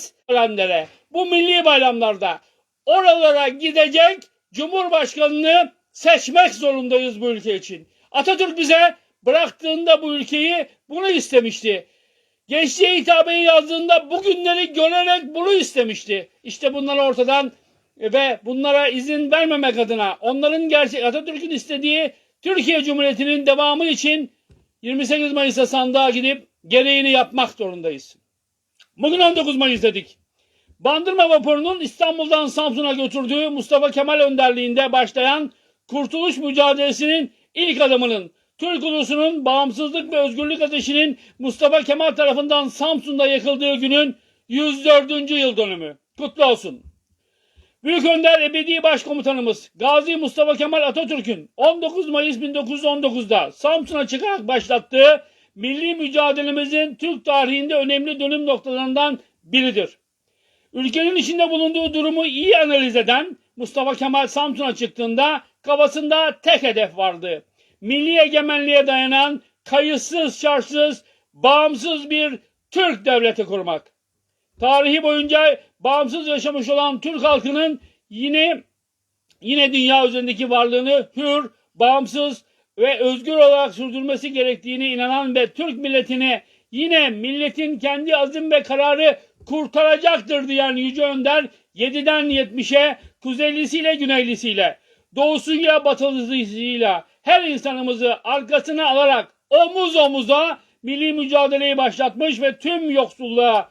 gideceğiz törenlere. Bu milli bayramlarda oralara gidecek Cumhurbaşkanını seçmek zorundayız bu ülke için. Atatürk bize bıraktığında bu ülkeyi bunu istemişti. Gençliğe hitabeyi yazdığında bu günleri görerek bunu istemişti. İşte bunlar ortadan ve bunlara izin vermemek adına onların gerçek Atatürk'ün istediği Türkiye Cumhuriyeti'nin devamı için 28 Mayıs'ta sandığa gidip gereğini yapmak zorundayız. Bugün 19 Mayıs dedik. Bandırma vapurunun İstanbul'dan Samsun'a götürdüğü Mustafa Kemal önderliğinde başlayan kurtuluş mücadelesinin ilk adımının Türk ulusunun bağımsızlık ve özgürlük ateşinin Mustafa Kemal tarafından Samsun'da yakıldığı günün 104. yıl dönümü. Kutlu olsun. Büyük Önder Ebedi Başkomutanımız Gazi Mustafa Kemal Atatürk'ün 19 Mayıs 1919'da Samsun'a çıkarak başlattığı milli mücadelemizin Türk tarihinde önemli dönüm noktalarından biridir. Ülkenin içinde bulunduğu durumu iyi analiz eden Mustafa Kemal Samsun'a çıktığında kafasında tek hedef vardı. Milli egemenliğe dayanan kayıtsız şartsız bağımsız bir Türk devleti kurmak. Tarihi boyunca bağımsız yaşamış olan Türk halkının yine yine dünya üzerindeki varlığını hür, bağımsız ve özgür olarak sürdürmesi gerektiğine inanan ve Türk milletini yine milletin kendi azim ve kararı kurtaracaktır diyen Yüce Önder 7'den 70'e kuzeylisiyle güneylisiyle, doğusuyla batılısıyla her insanımızı arkasına alarak omuz omuza milli mücadeleyi başlatmış ve tüm yoksulluğa,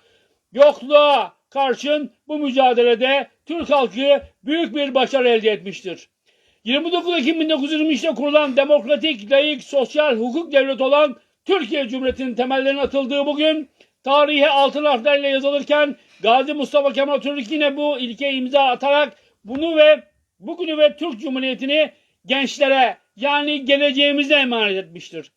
yokluğa karşın bu mücadelede Türk halkı büyük bir başarı elde etmiştir. 29 Ekim 1923'te kurulan demokratik, layık, sosyal hukuk devleti olan Türkiye Cumhuriyeti'nin temellerinin atıldığı bugün tarihe altın harflerle yazılırken Gazi Mustafa Kemal Atatürk yine bu ilke imza atarak bunu ve bugünü ve Türk Cumhuriyeti'ni gençlere yani geleceğimize emanet etmiştir.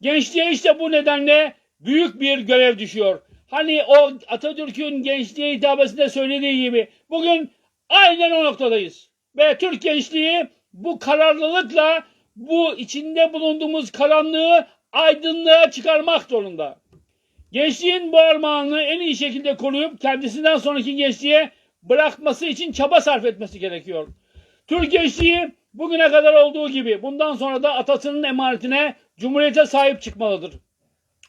Gençliğe işte bu nedenle büyük bir görev düşüyor. Hani o Atatürk'ün gençliğe hitabesinde söylediği gibi bugün aynen o noktadayız. Ve Türk gençliği bu kararlılıkla bu içinde bulunduğumuz karanlığı aydınlığa çıkarmak zorunda. Gençliğin bu armağanını en iyi şekilde koruyup kendisinden sonraki gençliğe bırakması için çaba sarf etmesi gerekiyor. Türk gençliği bugüne kadar olduğu gibi bundan sonra da atasının emanetine Cumhuriyete sahip çıkmalıdır.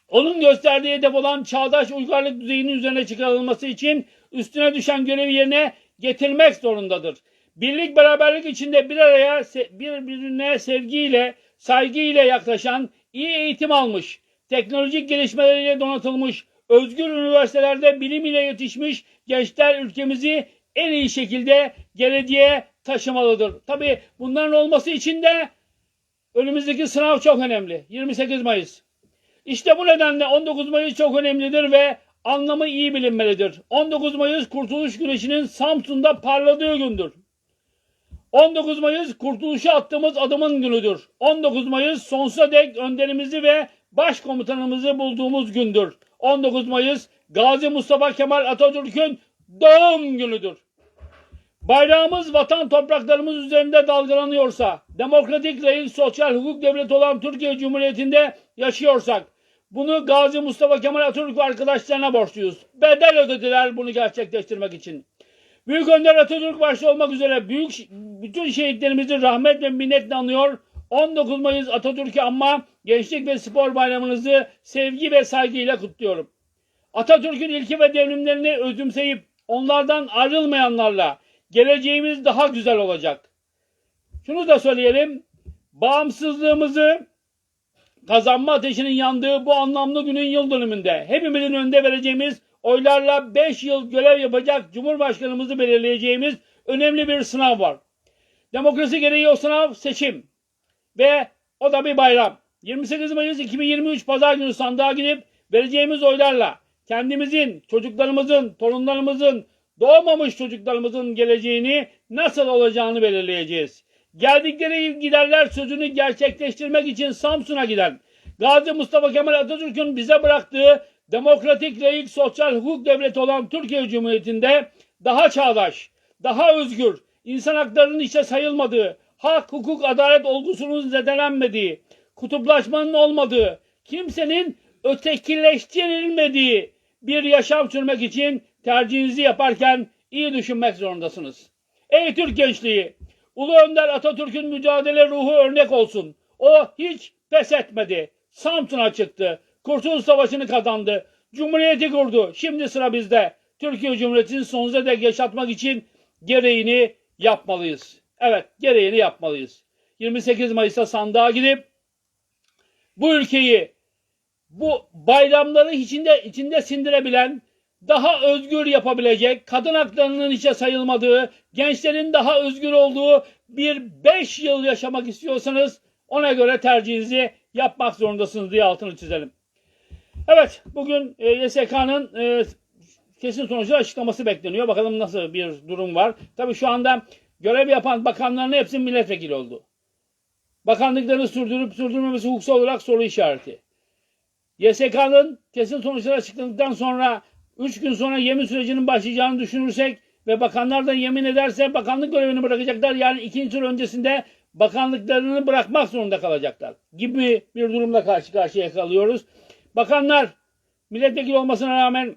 Onun gösterdiği hedef olan çağdaş uygarlık düzeyinin üzerine çıkarılması için üstüne düşen görevi yerine getirmek zorundadır. Birlik beraberlik içinde bir araya birbirine sevgiyle, saygıyla yaklaşan, iyi eğitim almış, teknolojik gelişmeleriyle donatılmış, özgür üniversitelerde bilim ile yetişmiş gençler ülkemizi en iyi şekilde geleceğe taşımalıdır. Tabi bunların olması için de önümüzdeki sınav çok önemli. 28 Mayıs. İşte bu nedenle 19 Mayıs çok önemlidir ve anlamı iyi bilinmelidir. 19 Mayıs Kurtuluş Güneşi'nin Samsun'da parladığı gündür. 19 Mayıs kurtuluşa attığımız adımın günüdür. 19 Mayıs sonsuza dek önderimizi ve başkomutanımızı bulduğumuz gündür. 19 Mayıs Gazi Mustafa Kemal Atatürk'ün doğum günüdür. Bayrağımız vatan topraklarımız üzerinde dalgalanıyorsa, demokratik layık sosyal hukuk devleti olan Türkiye Cumhuriyeti'nde yaşıyorsak, bunu Gazi Mustafa Kemal Atatürk ve arkadaşlarına borçluyuz. Bedel ödediler bunu gerçekleştirmek için. Büyük Önder Atatürk başta olmak üzere büyük bütün şehitlerimizi rahmet ve minnetle anıyor. 19 Mayıs Atatürk'ü anma Gençlik ve Spor Bayramınızı sevgi ve saygıyla kutluyorum. Atatürk'ün ilki ve devrimlerini özümseyip onlardan ayrılmayanlarla geleceğimiz daha güzel olacak. Şunu da söyleyelim. Bağımsızlığımızı kazanma ateşinin yandığı bu anlamlı günün yıl dönümünde hepimizin önünde vereceğimiz oylarla 5 yıl görev yapacak Cumhurbaşkanımızı belirleyeceğimiz önemli bir sınav var. Demokrasi gereği o sınav seçim ve o da bir bayram. 28 Mayıs 2023 Pazar günü sandığa gidip vereceğimiz oylarla kendimizin, çocuklarımızın, torunlarımızın, doğmamış çocuklarımızın geleceğini nasıl olacağını belirleyeceğiz. Geldikleri giderler sözünü gerçekleştirmek için Samsun'a giden Gazi Mustafa Kemal Atatürk'ün bize bıraktığı demokratik, layık, sosyal hukuk devleti olan Türkiye Cumhuriyeti'nde daha çağdaş, daha özgür, insan haklarının içe sayılmadığı, hak, hukuk, adalet olgusunun zedelenmediği, kutuplaşmanın olmadığı, kimsenin ötekileştirilmediği bir yaşam sürmek için tercihinizi yaparken iyi düşünmek zorundasınız. Ey Türk gençliği! Ulu Önder Atatürk'ün mücadele ruhu örnek olsun. O hiç pes etmedi. Samsun'a çıktı. Kurtuluş Savaşı'nı kazandı. Cumhuriyeti kurdu. Şimdi sıra bizde. Türkiye Cumhuriyeti'ni sonsuza dek yaşatmak için gereğini yapmalıyız. Evet, gereğini yapmalıyız. 28 Mayıs'ta sandığa gidip bu ülkeyi bu bayramları içinde içinde sindirebilen, daha özgür yapabilecek, kadın haklarının içe sayılmadığı, gençlerin daha özgür olduğu bir 5 yıl yaşamak istiyorsanız ona göre tercihinizi yapmak zorundasınız diye altını çizelim. Evet, bugün e, YSK'nın e, kesin sonuçları açıklaması bekleniyor. Bakalım nasıl bir durum var. Tabii şu anda görev yapan bakanların hepsi milletvekili oldu. Bakanlıklarını sürdürüp sürdürmemesi hukuksal olarak soru işareti. YSK'nın kesin sonuçları açıklandıktan sonra 3 gün sonra yemin sürecinin başlayacağını düşünürsek ve bakanlar da yemin ederse bakanlık görevini bırakacaklar. Yani ikinci tur öncesinde bakanlıklarını bırakmak zorunda kalacaklar gibi bir durumla karşı karşıya kalıyoruz. Bakanlar milletvekili olmasına rağmen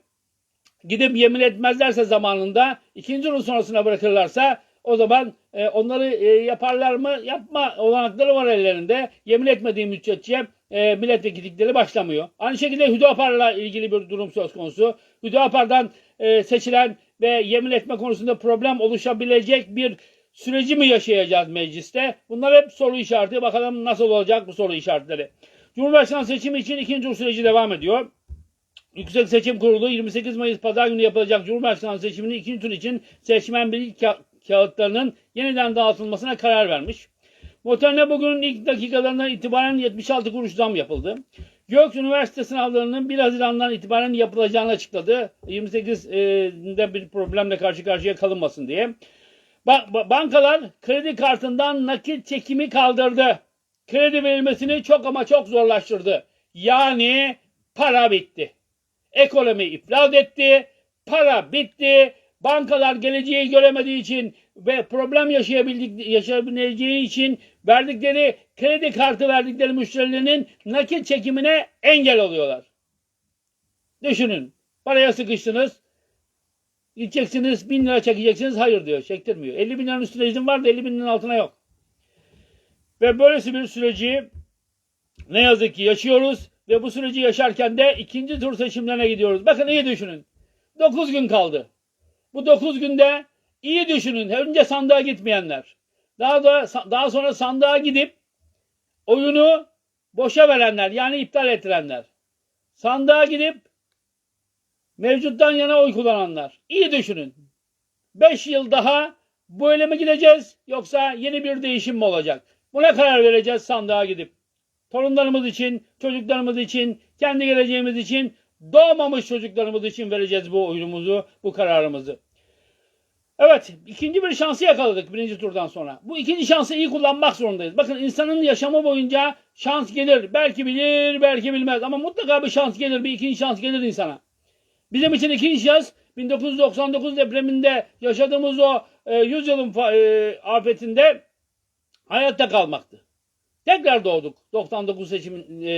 gidip yemin etmezlerse zamanında ikinci tur sonrasına bırakırlarsa o zaman e, onları e, yaparlar mı? Yapma olanakları var ellerinde. Yemin etmediği müddetçe e, milletvekillikleri başlamıyor. Aynı şekilde Hüdapar'la ilgili bir durum söz konusu. Hüdapar'dan e, seçilen ve yemin etme konusunda problem oluşabilecek bir süreci mi yaşayacağız mecliste? Bunlar hep soru işareti. Bakalım nasıl olacak bu soru işaretleri. Cumhurbaşkanı seçimi için ikinci tur süreci devam ediyor. Yüksek Seçim Kurulu 28 Mayıs Pazar günü yapılacak Cumhurbaşkanı seçiminin ikinci tur için seçmen bilgi ka- kağıtlarının yeniden dağıtılmasına karar vermiş. Motorine bugün ilk dakikalarından itibaren 76 kuruş zam yapıldı. Gök Üniversite sınavlarının 1 Haziran'dan itibaren yapılacağını açıkladı. 28'de bir problemle karşı karşıya kalınmasın diye. Ba- bankalar kredi kartından nakit çekimi kaldırdı. Kredi verilmesini çok ama çok zorlaştırdı. Yani para bitti. Ekonomi iflas etti. Para bitti. Bankalar geleceği göremediği için ve problem yaşayabildik, yaşayabileceği için verdikleri kredi kartı verdikleri müşterilerinin nakit çekimine engel oluyorlar. Düşünün. Paraya sıkıştınız. Gideceksiniz bin lira çekeceksiniz. Hayır diyor. Çektirmiyor. 50 bin liranın üstüne izin var da 50 bin liranın altına yok. Ve böylesi bir süreci ne yazık ki yaşıyoruz. Ve bu süreci yaşarken de ikinci tur seçimlerine gidiyoruz. Bakın iyi düşünün. 9 gün kaldı. Bu 9 günde iyi düşünün. Önce sandığa gitmeyenler. Daha da daha sonra sandığa gidip oyunu boşa verenler yani iptal ettirenler. Sandığa gidip mevcuttan yana oy kullananlar. İyi düşünün. 5 yıl daha böyle mi gideceğiz yoksa yeni bir değişim mi olacak? Buna karar vereceğiz sandığa gidip. Torunlarımız için, çocuklarımız için, kendi geleceğimiz için, doğmamış çocuklarımız için vereceğiz bu oyunumuzu, bu kararımızı. Evet, ikinci bir şansı yakaladık birinci turdan sonra. Bu ikinci şansı iyi kullanmak zorundayız. Bakın insanın yaşamı boyunca şans gelir. Belki bilir, belki bilmez. Ama mutlaka bir şans gelir, bir ikinci şans gelir insana. Bizim için ikinci şans 1999 depreminde yaşadığımız o e, 100 yılın e, afetinde hayatta kalmaktı. Tekrar doğduk 99 seçim e,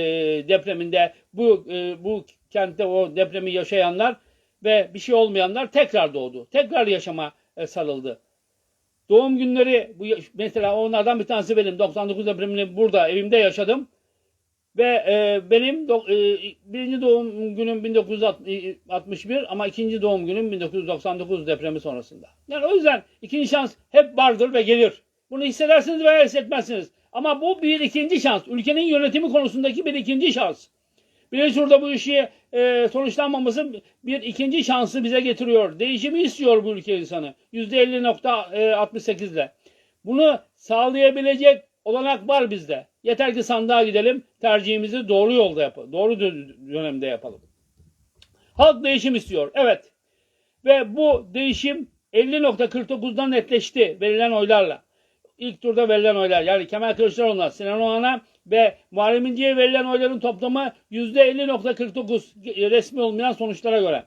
depreminde bu e, bu kentte o depremi yaşayanlar ve bir şey olmayanlar tekrar doğdu. Tekrar yaşama e, sarıldı. Doğum günleri bu mesela onlardan bir tanesi benim 99 depremini burada evimde yaşadım. Ve e, benim do, e, birinci doğum günüm 1961 ama ikinci doğum günüm 1999 depremi sonrasında. Yani o yüzden ikinci şans hep vardır ve gelir. Bunu hissedersiniz veya hissetmezsiniz. Ama bu bir ikinci şans. Ülkenin yönetimi konusundaki bir ikinci şans. Birinci turda bu işi e, sonuçlanmaması bir ikinci şansı bize getiriyor. Değişimi istiyor bu ülke insanı. %50.68 ile. Bunu sağlayabilecek olanak var bizde. Yeter ki sandığa gidelim, tercihimizi doğru yolda yapalım. Doğru dö- dönemde yapalım. Halk değişim istiyor. Evet. Ve bu değişim 50.49'dan netleşti verilen oylarla. İlk turda verilen oylar yani Kemal Kılıçdaroğlu'na, Sinan Oğan'a ve Muharrem İnce'ye verilen oyların toplamı %50.49 resmi olmayan sonuçlara göre.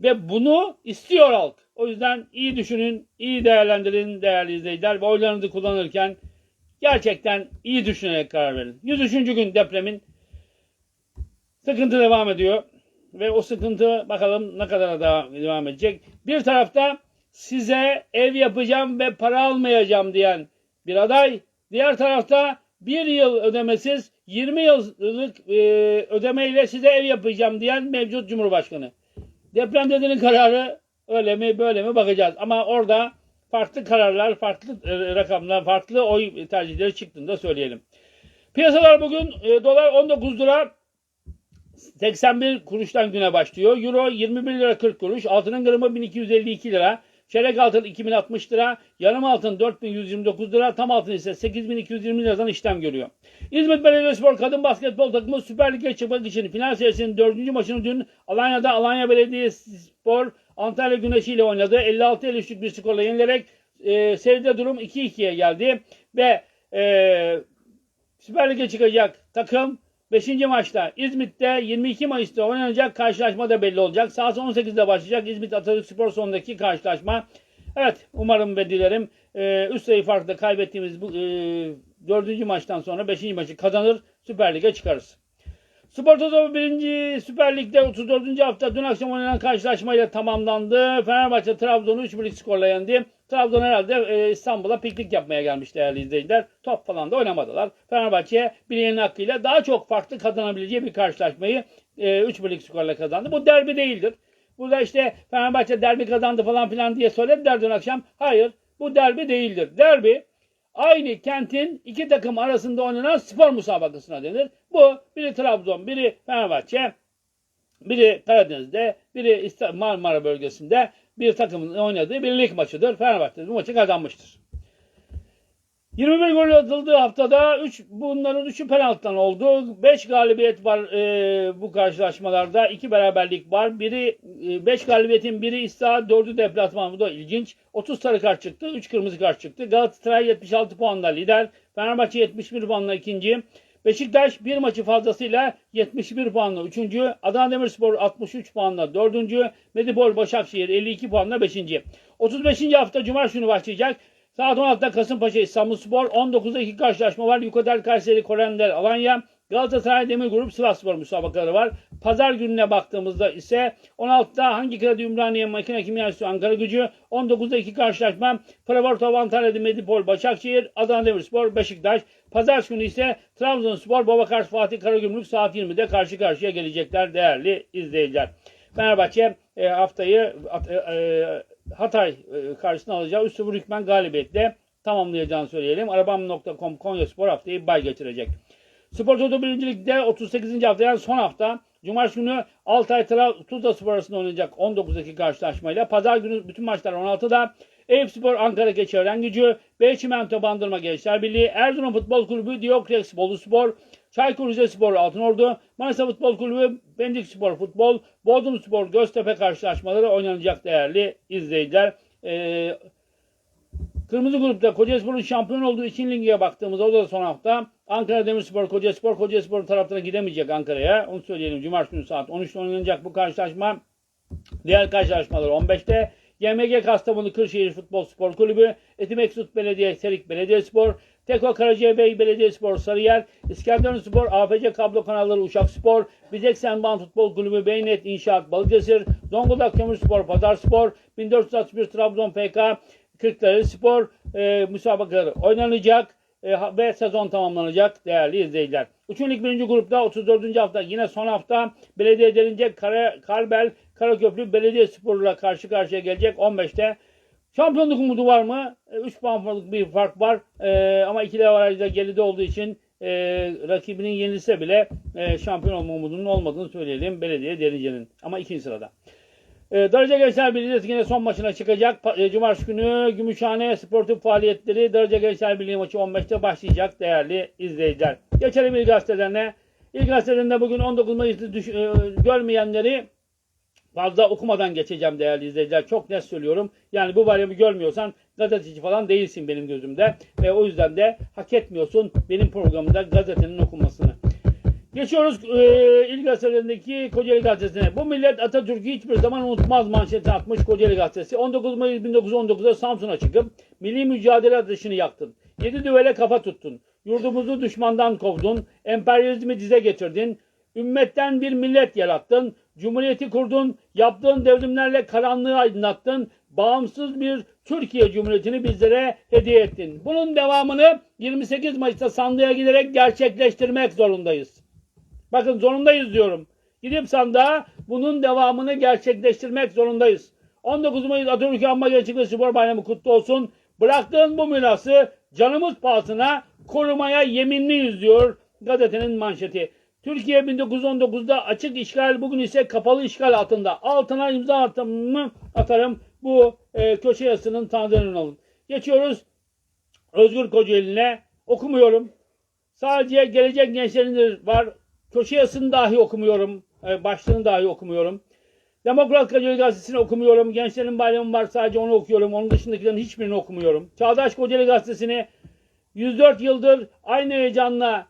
Ve bunu istiyor halk. O yüzden iyi düşünün, iyi değerlendirin değerli izleyiciler ve oylarınızı kullanırken gerçekten iyi düşünerek karar verin. 103. gün depremin sıkıntı devam ediyor. ve o sıkıntı bakalım ne kadar devam, devam edecek. Bir tarafta size ev yapacağım ve para almayacağım diyen bir aday. Diğer tarafta bir yıl ödemesiz 20 yıllık e, ödemeyle size ev yapacağım diyen mevcut Cumhurbaşkanı. Deprem dedenin kararı öyle mi böyle mi bakacağız. Ama orada farklı kararlar, farklı e, rakamlar, farklı oy tercihleri çıktığını da söyleyelim. Piyasalar bugün e, dolar 19 lira 81 kuruştan güne başlıyor. Euro 21 lira 40 kuruş. Altının gramı 1252 lira. Çeyrek altın 2060 lira. Yarım altın 4129 lira. Tam altın ise 8220 liradan işlem görüyor. İzmit Belediyespor Kadın Basketbol takımı Süper Lig'e çıkmak için final serisinin dördüncü maçını dün Alanya'da Alanya Belediyespor Antalya Güneşi ile oynadı. 56-53'lük bir skorla yenilerek e, seride durum 2-2'ye geldi. Ve e, Süper Lig'e çıkacak takım 5. maçta İzmit'te 22 Mayıs'ta oynanacak karşılaşma da belli olacak. Saat 18'de başlayacak İzmit Atatürk Spor sonundaki karşılaşma. Evet umarım ve dilerim e, üst sayı farkla kaybettiğimiz bu e, 4. maçtan sonra 5. maçı kazanır Süper Lig'e çıkarız. Spor Toto 1. Süper Lig'de 34. hafta dün akşam oynanan karşılaşmayla tamamlandı. Fenerbahçe Trabzon'u 3-1'lik skorla yendi. Trabzon herhalde e, İstanbul'a piknik yapmaya gelmiş değerli izleyiciler. Top falan da oynamadılar. Fenerbahçe bileğinin hakkıyla daha çok farklı kazanabileceği bir karşılaşmayı e, 3-1'lik skorla kazandı. Bu derbi değildir. Burada işte Fenerbahçe derbi kazandı falan filan diye söylediler dün akşam. Hayır bu derbi değildir. Derbi aynı kentin iki takım arasında oynanan spor musabakasına denir. Bu biri Trabzon, biri Fenerbahçe, biri Karadeniz'de, biri Marmara bölgesinde bir takımın oynadığı bir lig maçıdır. Fenerbahçe bu maçı kazanmıştır. 21 gol atıldığı haftada 3 bunların 3'ü penaltıdan oldu. 5 galibiyet var e, bu karşılaşmalarda. 2 beraberlik var. Biri 5 galibiyetin biri İsta, 4'ü deplasman. Bu da ilginç. 30 sarı kart çıktı, 3 kırmızı kart çıktı. Galatasaray 76 puanla lider. Fenerbahçe 71 puanla ikinci. Beşiktaş bir maçı fazlasıyla 71 puanla 3. Adana Demirspor 63 puanla 4. Medipol Başakşehir 52 puanla 5. 35. hafta Cumartesi günü başlayacak. Saat 16'da Kasımpaşa İstanbulspor. 19'da iki karşılaşma var. Yukodel Kayseri Korender Alanya. Galatasaray Demir Grup Sivasspor müsabakaları var. Pazar gününe baktığımızda ise 16'da hangi kredi Ümraniye Makine Kimyası Ankara Gücü. 19'da iki karşılaşma. Prevortov Antalya Medipol Başakşehir. Adana Demirspor Beşiktaş. Pazar günü ise Trabzonspor Babakars Fatih Karagümrük saat 20'de karşı karşıya gelecekler değerli izleyiciler. Fenerbahçe e, haftayı e, e, Hatay e, karşısına alacağı 3-0 hükmen galibiyetle tamamlayacağını söyleyelim. Arabam.com Konya Spor haftayı bay geçirecek. Spor Toto 1. Lig'de 38. hafta yani son hafta Cumartesi günü Altay Tra- Tuzla Spor arasında oynanacak 19'daki karşılaşmayla. Pazar günü bütün maçlar 16'da. Eyüp Spor Ankara Keçiören Gücü, B Çimento Bandırma Gençler Birliği, Erzurum Futbol Kulübü, Diokles Bolu Spor, Çaykur Rizespor Altınordu, Manisa Futbol Kulübü, Pendik Spor Futbol, Bodrum Spor Göztepe karşılaşmaları oynanacak değerli izleyiciler. Ee, Kırmızı grupta Kocaelispor'un şampiyon olduğu için lige baktığımızda o da son hafta. Ankara Demirspor, Kocaelispor, Kocaelispor taraftarı gidemeyecek Ankara'ya. Onu söyleyelim. Cumartesi günü saat 13'te oynanacak bu karşılaşma. Diğer karşılaşmalar 15'te. YMG Kastamonu Kırşehir Futbol Spor Kulübü, Etimeksut Belediye Serik Belediyespor, Teko Karacabey Belediyespor Sarıyer, İskenderunspor, AFC Kablo Kanalları Uşak Spor, Bizek Senban Futbol Kulübü Beynet İnşaat Balıkesir, Zonguldak Kömürspor Pazarspor, 1461 Trabzon PK, Kırklareli Spor e, müsabakaları oynanacak ve sezon tamamlanacak değerli izleyiciler. Üçüncü birinci grupta 34. hafta yine son hafta belediye denince Kara, Karbel Karaköprü Belediye Spor'la karşı karşıya gelecek 15'te. Şampiyonluk umudu var mı? 3 puanlık bir fark var. E, ama ikili avarajda geride olduğu için e, rakibinin yenilse bile e, şampiyon olma umudunun olmadığını söyleyelim Belediye Derince'nin. Ama ikinci sırada. E, Darıca Gençler Birliği yine son maçına çıkacak. E, Cumartesi günü Gümüşhane sportif faaliyetleri Darıca Gençler Birliği maçı 15'te başlayacak değerli izleyiciler. Geçelim İl Gazetelerine. İl Gazetelerinde bugün 19 Mayıs'ı düş- e, görmeyenleri fazla okumadan geçeceğim değerli izleyiciler. Çok net söylüyorum. Yani bu bayramı görmüyorsan gazeteci falan değilsin benim gözümde. Ve o yüzden de hak etmiyorsun benim programımda gazetenin okunmasını. Geçiyoruz e, İl Gazetelerindeki Kocaeli Gazetesi'ne. Bu millet Atatürk'ü hiçbir zaman unutmaz manşeti atmış Kocaeli Gazetesi. 19 Mayıs 1919'da Samsun'a çıkıp milli mücadele ateşini yaktın. Yedi düvele kafa tuttun. Yurdumuzu düşmandan kovdun. Emperyalizmi dize getirdin. Ümmetten bir millet yarattın. Cumhuriyeti kurdun, yaptığın devrimlerle karanlığı aydınlattın, bağımsız bir Türkiye Cumhuriyeti'ni bizlere hediye ettin. Bunun devamını 28 Mayıs'ta sandığa giderek gerçekleştirmek zorundayız. Bakın zorundayız diyorum. Gidip sandığa bunun devamını gerçekleştirmek zorundayız. 19 Mayıs Atatürk Anma Gençlik Spor Bayramı kutlu olsun. Bıraktığın bu mirası canımız pahasına korumaya yeminliyiz diyor gazetenin manşeti. Türkiye 1919'da açık işgal bugün ise kapalı işgal altında. Altına imza atımını atarım. Bu e, köşe yazısının tanıdığının olun. Geçiyoruz Özgür Kocaeli'ne. Okumuyorum. Sadece gelecek gençlerin var. Köşe yazısını dahi okumuyorum. E, başlığını dahi okumuyorum. Demokrat Kocaeli Gazetesi'ni okumuyorum. Gençlerin bayramı var sadece onu okuyorum. Onun dışındakilerin hiçbirini okumuyorum. Çağdaş Kocaeli Gazetesi'ni 104 yıldır aynı heyecanla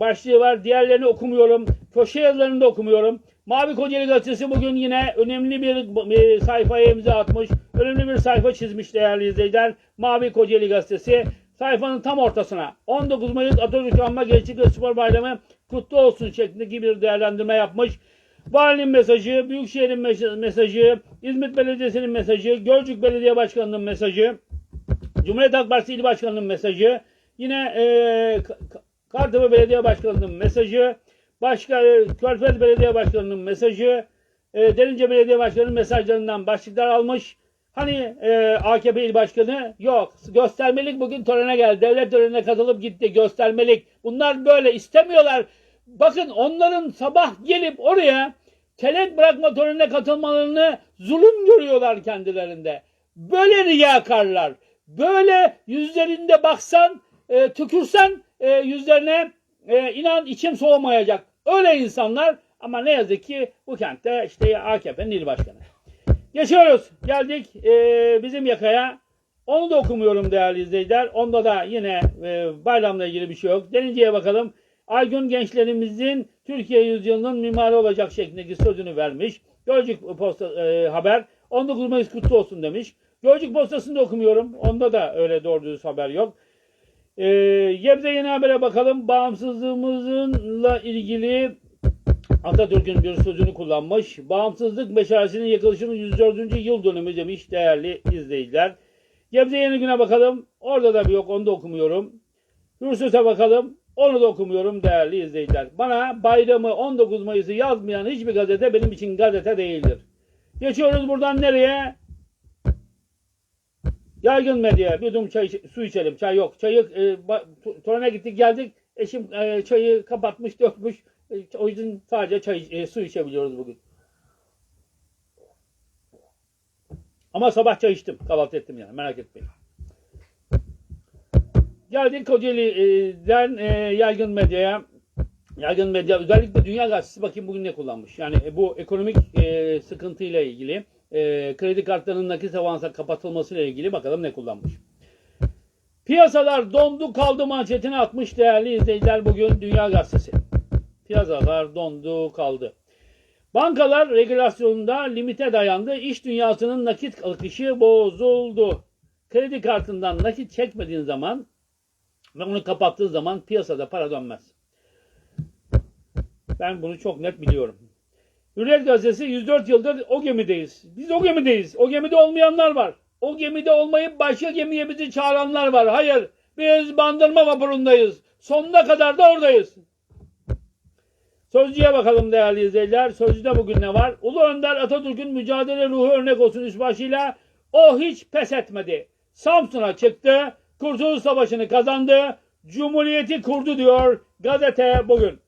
başlığı var. Diğerlerini okumuyorum. Köşe yazılarını da okumuyorum. Mavi Kocaeli Gazetesi bugün yine önemli bir sayfaya imza atmış. Önemli bir sayfa çizmiş değerli izleyiciler. Mavi Kocaeli Gazetesi sayfanın tam ortasına 19 Mayıs Atatürk Anma Gençlik ve Spor Bayramı kutlu olsun şeklindeki bir değerlendirme yapmış. Valinin mesajı, Büyükşehir'in mes- mesajı, İzmit Belediyesi'nin mesajı, Gölcük Belediye Başkanı'nın mesajı, Cumhuriyet Halk Partisi İl Başkanı'nın mesajı, yine e, Kartepe Belediye Başkanı'nın mesajı, başka e, Körfez Belediye Başkanı'nın mesajı, e, Derince Belediye Başkanı'nın mesajlarından başlıklar almış. Hani e, AKP İl Başkanı yok. Göstermelik bugün törene geldi. Devlet törenine katılıp gitti. Göstermelik. Bunlar böyle istemiyorlar. Bakın onların sabah gelip oraya telek bırakma törenine katılmalarını zulüm görüyorlar kendilerinde. Böyle riyakarlar. Böyle yüzlerinde baksan, e, tükürsen e, yüzlerine e, inan içim soğumayacak. Öyle insanlar ama ne yazık ki bu kentte işte AKP'nin il başkanı. Geçiyoruz. Geldik e, bizim yakaya. Onu da okumuyorum değerli izleyiciler. Onda da yine e, bayramla ilgili bir şey yok. Deninceye bakalım. Aygün gençlerimizin Türkiye yüzyılının mimarı olacak şeklindeki sözünü vermiş. Gölcük posta e, haber 19 Mayıs kutlu olsun demiş. Gölcük postasını da okumuyorum. Onda da öyle doğru düz haber yok. E, Gebze Yeni Haber'e bakalım. Bağımsızlığımızla ilgili Atatürk'ün bir sözünü kullanmış. Bağımsızlık meşalesinin yakılışının 104. yıl dönümü demiş değerli izleyiciler. Gebze Yeni Gün'e bakalım. Orada da bir yok onu da okumuyorum. Hürsüs'e bakalım. Onu da okumuyorum değerli izleyiciler. Bana bayramı 19 Mayıs'ı yazmayan hiçbir gazete benim için gazete değildir. Geçiyoruz buradan nereye? Yaygın medya. Bir yudum çay, su içelim. Çay yok. Çayı e, törene gittik geldik. Eşim e, çayı kapatmış dökmüş. E, o yüzden sadece çay, e, su içebiliyoruz bugün. Ama sabah çay içtim. Kahvaltı ettim yani. Merak etmeyin. Geldik Kocaeli'den e, yaygın medyaya. Yaygın medya özellikle Dünya Gazetesi bakayım bugün ne kullanmış. Yani e, bu ekonomik e, sıkıntıyla ilgili e, kredi kartlarının nakit avansa kapatılmasıyla ilgili bakalım ne kullanmış. Piyasalar dondu kaldı manşetini atmış değerli izleyiciler bugün Dünya Gazetesi. Piyasalar dondu kaldı. Bankalar regülasyonunda limite dayandı. İş dünyasının nakit akışı bozuldu. Kredi kartından nakit çekmediğin zaman ve onu kapattığın zaman piyasada para dönmez. Ben bunu çok net biliyorum. Hürriyet Gazetesi 104 yıldır o gemideyiz. Biz o gemideyiz. O gemide olmayanlar var. O gemide olmayıp başka gemiye bizi çağıranlar var. Hayır. Biz bandırma vapurundayız. Sonuna kadar da oradayız. Sözcüye bakalım değerli izleyiciler. Sözcüde bugün ne var? Ulu Önder Atatürk'ün mücadele ruhu örnek olsun üst başıyla o hiç pes etmedi. Samsun'a çıktı. Kurtuluş Savaşı'nı kazandı. Cumhuriyeti kurdu diyor gazete bugün.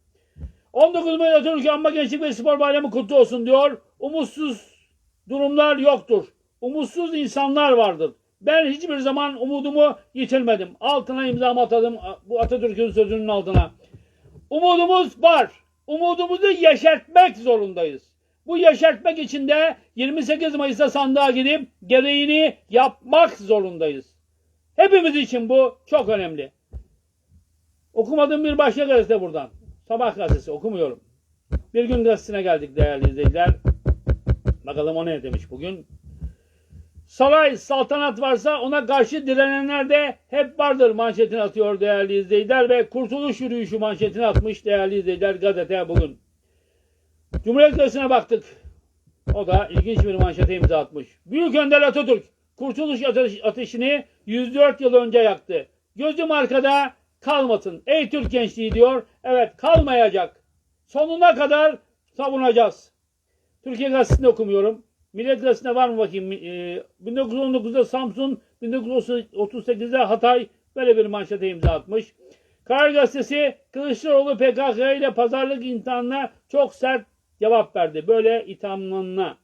19 Mayıs Atatürk Anma Gençlik ve Spor Bayramı kutlu olsun diyor. Umutsuz durumlar yoktur. Umutsuz insanlar vardır. Ben hiçbir zaman umudumu yitirmedim. Altına imzamı atadım bu Atatürk'ün sözünün altına. Umudumuz var. Umudumuzu yeşertmek zorundayız. Bu yeşertmek için de 28 Mayıs'ta sandığa gidip gereğini yapmak zorundayız. Hepimiz için bu çok önemli. Okumadığım bir başka gazete buradan. Sabah gazetesi okumuyorum. Bir gün gazetesine geldik değerli izleyiciler. Bakalım o ne demiş bugün. Saray, saltanat varsa ona karşı direnenler de hep vardır manşetini atıyor değerli izleyiciler ve kurtuluş yürüyüşü manşetini atmış değerli izleyiciler gazete bugün. Cumhuriyet Gazetesi'ne baktık. O da ilginç bir manşete imza atmış. Büyük Önder Atatürk Kurtuluş ateş- ateşini 104 yıl önce yaktı. Gözüm arkada kalmasın. Ey Türk gençliği diyor. Evet kalmayacak. Sonuna kadar savunacağız. Türkiye Gazetesi'nde okumuyorum. Millet Gazetesi'nde var mı bakayım? Ee, 1919'da Samsun, 1938'de Hatay böyle bir manşete imza atmış. Karar Gazetesi Kılıçdaroğlu PKK ile pazarlık imtihanına çok sert cevap verdi. Böyle ithamlarına.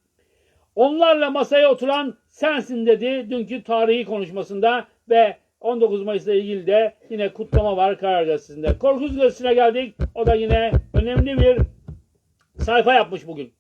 Onlarla masaya oturan sensin dedi dünkü tarihi konuşmasında ve 19 Mayıs'la ilgili de yine kutlama var Karar Gazetesi'nde. Korkuz Gazetesi'ne geldik. O da yine önemli bir sayfa yapmış bugün.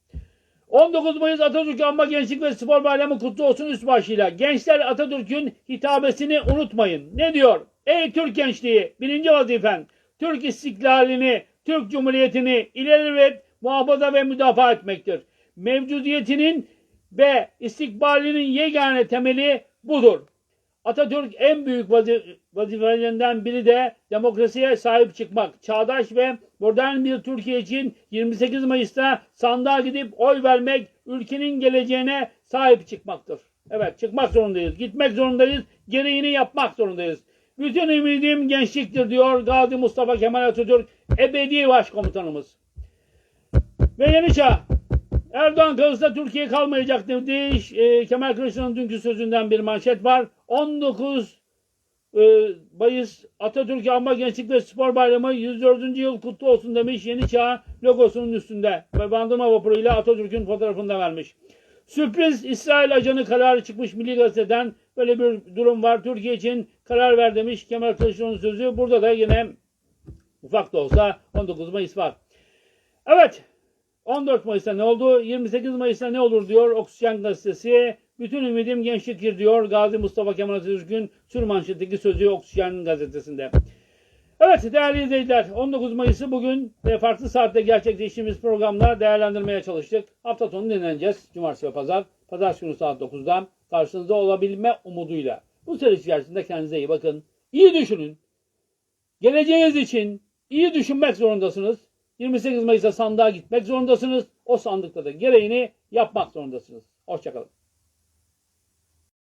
19 Mayıs Atatürk Anma Gençlik ve Spor Bayramı kutlu olsun üst başlığıyla. Gençler Atatürk'ün hitabesini unutmayın. Ne diyor? Ey Türk gençliği birinci vazifen Türk istiklalini, Türk Cumhuriyeti'ni ileri ve muhafaza ve müdafaa etmektir. Mevcudiyetinin ve istikbalinin yegane temeli budur. Atatürk en büyük vazi- vazifelerinden biri de demokrasiye sahip çıkmak. Çağdaş ve modern bir Türkiye için 28 Mayıs'ta sandığa gidip oy vermek, ülkenin geleceğine sahip çıkmaktır. Evet çıkmak zorundayız. Gitmek zorundayız. Gereğini yapmak zorundayız. Bütün ümidim gençliktir diyor Gazi Mustafa Kemal Atatürk ebedi başkomutanımız. Ve Yeni. Erdoğan kalırsa Türkiye kalmayacak dedi. E, Kemal Kılıçdaroğlu'nun dünkü sözünden bir manşet var. 19 e, Mayıs Atatürk Anma Gençlik ve Spor Bayramı 104. yıl kutlu olsun demiş Yeni Çağ logosunun üstünde. Ve bandırma vapuruyla Atatürk'ün fotoğrafını da vermiş. Sürpriz İsrail ajanı kararı çıkmış Milli Gazete'den. Böyle bir durum var. Türkiye için karar ver demiş Kemal Kılıçdaroğlu'nun sözü. Burada da yine ufak da olsa 19 Mayıs var. Evet 14 Mayıs'ta ne oldu? 28 Mayıs'ta ne olur diyor Oksijen Gazetesi. Bütün ümidim gençliktir diyor Gazi Mustafa Kemal Atatürk'ün sürmanşetteki sözü Oksijen Gazetesi'nde. Evet değerli izleyiciler 19 Mayıs'ı bugün ve farklı saatte gerçekleştiğimiz programla değerlendirmeye çalıştık. Hafta sonu dinleneceğiz. Cumartesi ve pazar. Pazartesi günü saat 9'da karşınızda olabilme umuduyla. Bu süreç içerisinde kendinize iyi bakın. İyi düşünün. Geleceğiniz için iyi düşünmek zorundasınız. 28 Mayıs'ta sandığa gitmek zorundasınız. O sandıkta da gereğini yapmak zorundasınız. Hoşçakalın.